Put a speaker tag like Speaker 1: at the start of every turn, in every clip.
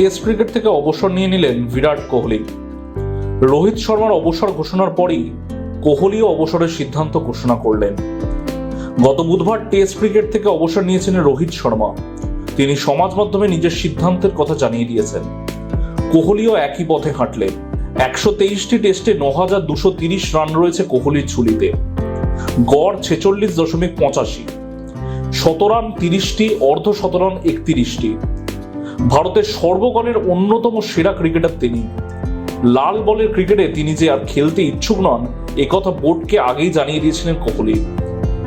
Speaker 1: Test cricket থেকে অবসর নিয়ে নিলেন বিরাট কোহলি। রোহিত শর্মার অবসর ঘোষণার পরই কোহলিও অবসরের সিদ্ধান্ত ঘোষণা করলেন। গত বুধবার টেস্ট ক্রিকেট থেকে অবসর নিয়েছেন রোহিত শর্মা। তিনি সমাজ মাধ্যমে নিজের সিদ্ধান্তের কথা জানিয়ে দিয়েছেন। কোহলিও একই পথে হাঁটলেন একশো তেইশটি টেস্টে ন হাজার দুশো তিরিশ রান রয়েছে কোহলির ঝুলিতে। গড় ছেচল্লিশ দশমিক পঁচাশি। শতরান তিরিশটি, অর্ধ শতরান একত্রিশটি। ভারতের সর্বকালের অন্যতম সেরা ক্রিকেটার তিনি। লাল বলের ক্রিকেটে তিনি যে আর খেলতে ইচ্ছুক নন একথা বোর্ডকে আগেই জানিয়ে দিয়েছিলেন কোহলি।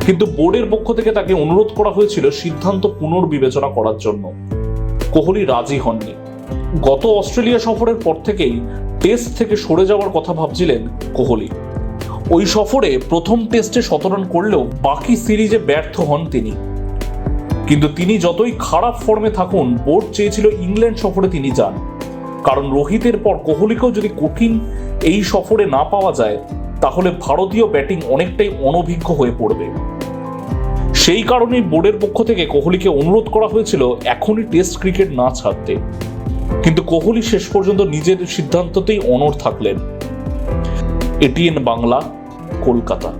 Speaker 1: কিন্তু বোর্ডের পক্ষ থেকে তাকে অনুরোধ করা হয়েছিল সিদ্ধান্ত পুনর্বিবেচনা করার জন্য। কোহলি রাজি হননি। গত অস্ট্রেলিয়া সফরের পর থেকেই টেস্ট থেকে সরে যাওয়ার কথা ভাবছিলেন কোহলি। ওই সফরে প্রথম টেস্টে শতরান করলেও বাকি সিরিজে ব্যর্থ হন তিনি। কিন্তু তিনি যতই খারাপ ফর্মে থাকুন বোর্ড চেয়েছিল ইংল্যান্ড সফরে তিনি যান। কারণ রোহিতের পর কোহলিকেও যদি কঠিন এই সফরে না পাওয়া যায়, তাহলে ভারতীয় ব্যাটিং অনেকটাই অনভিজ্ঞ হয়ে পড়বে। সেই কারণেই বোর্ডের পক্ষ থেকে কোহলিকে অনুরোধ করা হয়েছিল এখনই টেস্ট ক্রিকেট না ছাড়তে। কিন্তু কোহলি শেষ পর্যন্ত নিজের সিদ্ধান্ততেই অনড় থাকলেন। এটিএন বাংলা, কলকাতা।